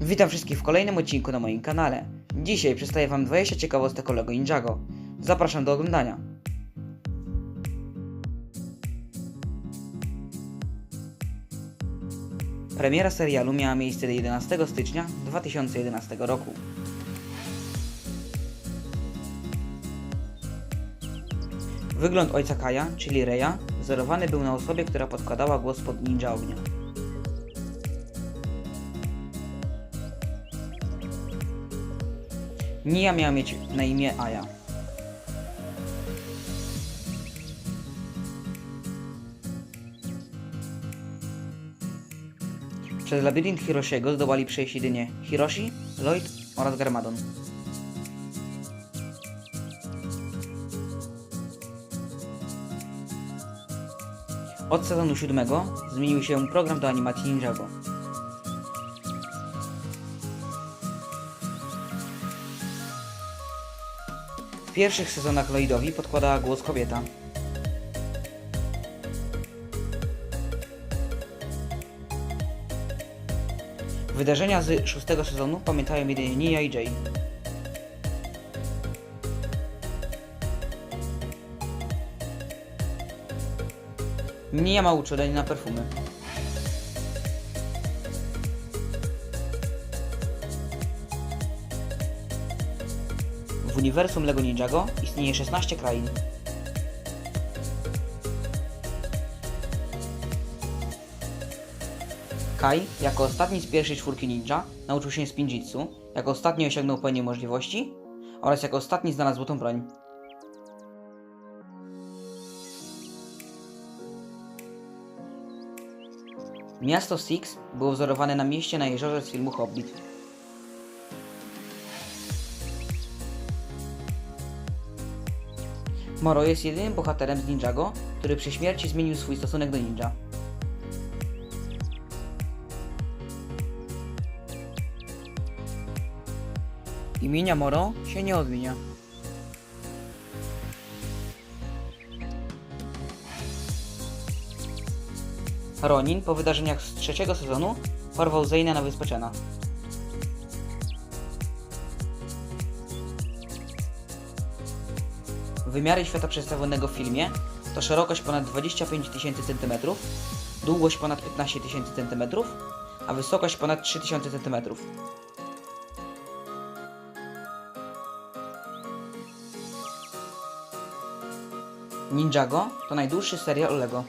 Witam wszystkich w kolejnym odcinku na moim kanale. Dzisiaj przedstawię wam 20 ciekawostek o Lego Ninjago. Zapraszam do oglądania. Premiera serialu miała miejsce 11 stycznia 2011 roku. Wygląd ojca Kaja, czyli Reya, wzorowany był na osobie, która podkładała głos pod ninja ognia. Nia miała mieć na imię Aya. Przez labirynt Hiroshiego zdołali przejść jedynie Hiroshi, Lloyd oraz Garmadon. Od sezonu siódmego zmienił się program do animacji Ninjago. W pierwszych sezonach Lloydowi podkładała głos kobieta. Wydarzenia z szóstego sezonu pamiętają jedynie Nia i Jay. Nia ma uczulenie na perfumy. W uniwersum Lego Ninjago istnieje 16 krain. Kai, jako ostatni z pierwszej czwórki ninja, nauczył się spinjitsu, jako ostatni osiągnął pełnię możliwości oraz jako ostatni znalazł złotą broń. Miasto Six było wzorowane na mieście na jeziorze z filmu Hobbit. Moro jest jedynym bohaterem z Ninjago, który przy śmierci zmienił swój stosunek do ninja. Imienia Moro się nie odmienia. Ronin po wydarzeniach z trzeciego sezonu porwał Zayna na wyspę Chena. Wymiary świata przedstawionego w filmie to szerokość ponad 25 tysięcy cm, długość ponad 15 tysięcy cm, a wysokość ponad 3000 cm. Ninjago to najdłuższy serial Lego.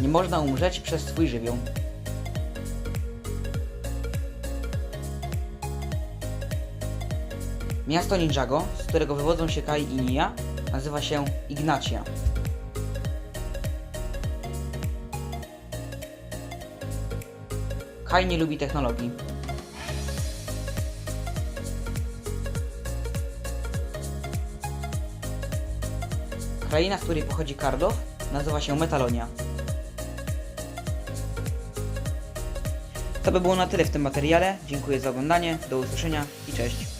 Nie można umrzeć przez swój żywioł. Miasto Ninjago, z którego wywodzą się Kai i Nia, nazywa się Ignacia. Kai nie lubi technologii. Kraina, z której pochodzi Karlow, nazywa się Metalonia. To by było na tyle w tym materiale. Dziękuję za oglądanie, do usłyszenia i cześć.